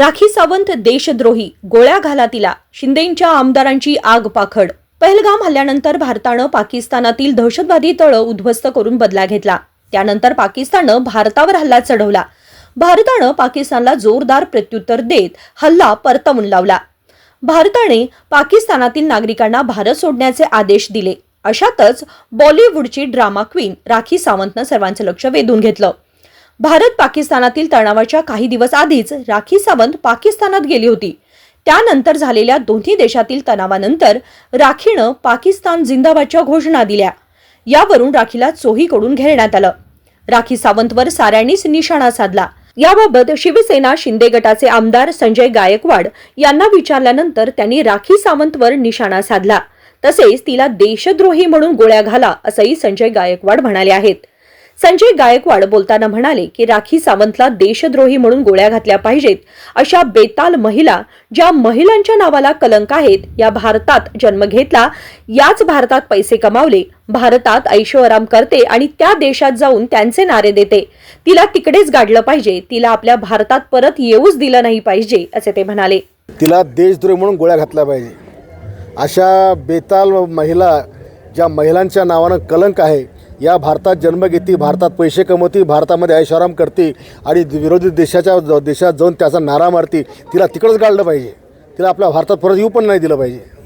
राखी सावंत देशद्रोही गोळ्या घाला तिला शिंदेंच्या आमदारांची आग पाखड. पहलगाम हल्ल्यानंतर भारतानं पाकिस्तानातील दहशतवादी तळं उद्ध्वस्त करून बदला घेतला. त्यानंतर पाकिस्ताननं भारतावर हल्ला चढवला. भारतानं पाकिस्तानला जोरदार प्रत्युत्तर देत हल्ला परतवून लावला. भारताने पाकिस्तानातील नागरिकांना भारत सोडण्याचे आदेश दिले. अशातच बॉलिवूडची ड्रामा क्वीन राखी सावंतनं सर्वांचं लक्ष वेधून घेतलं. भारत पाकिस्तानातील तणावाच्या काही दिवस आधीच राखी सावंत पाकिस्तानात गेली होती. त्यानंतर झालेल्या दोन्ही देशातील तणावानंतर राखीनं पाकिस्तान जिंदाबादच्या घोषणा दिल्या. यावरून राखीला चोहीकडून घेरण्यात आलं. राखी सावंतवर साऱ्यांनीच निशाणा साधला. याबाबत शिवसेना शिंदे गटाचे आमदार संजय गायकवाड यांना विचारल्यानंतर त्यांनी राखी सावंतवर निशाणा साधला. तसेच तिला देशद्रोही म्हणून गोळ्या घाला असंही संजय गायकवाड म्हणाले आहेत. संजय गायकवाड बोलताना म्हणाले की राखी सावंतला देशद्रोही म्हणून गोळ्या घातल्या पाहिजेत. अशा बेताल महिला ज्या महिलांच्या नावाला कलंक आहेत या भारतात जन्म घेतला. याच भारतात पैसे कमावले. भारतात ऐशोआराम करते आणि त्या देशात जाऊन त्यांचे नारे देते. तिला तिकडेच गाडलं पाहिजे. तिला आपल्या भारतात परत येऊच दिलं नाही पाहिजे असे ते म्हणाले. तिला देशद्रोही म्हणून गोळ्या घातल्या पाहिजे. अशा बेताल महिला ज्या महिलांच्या नावानं कलंक आहे या भारतात जन्म घेते भारतात पैसे कमवती भारतामध्ये ऐशाराम करते आणि विरोधी देशाच्या देशात जाऊन त्याचा नारा मारते तिला तिकडंच गाडलं पाहिजे. तिला आपल्या भारतात परत येऊ पण नाही दिलं पाहिजे.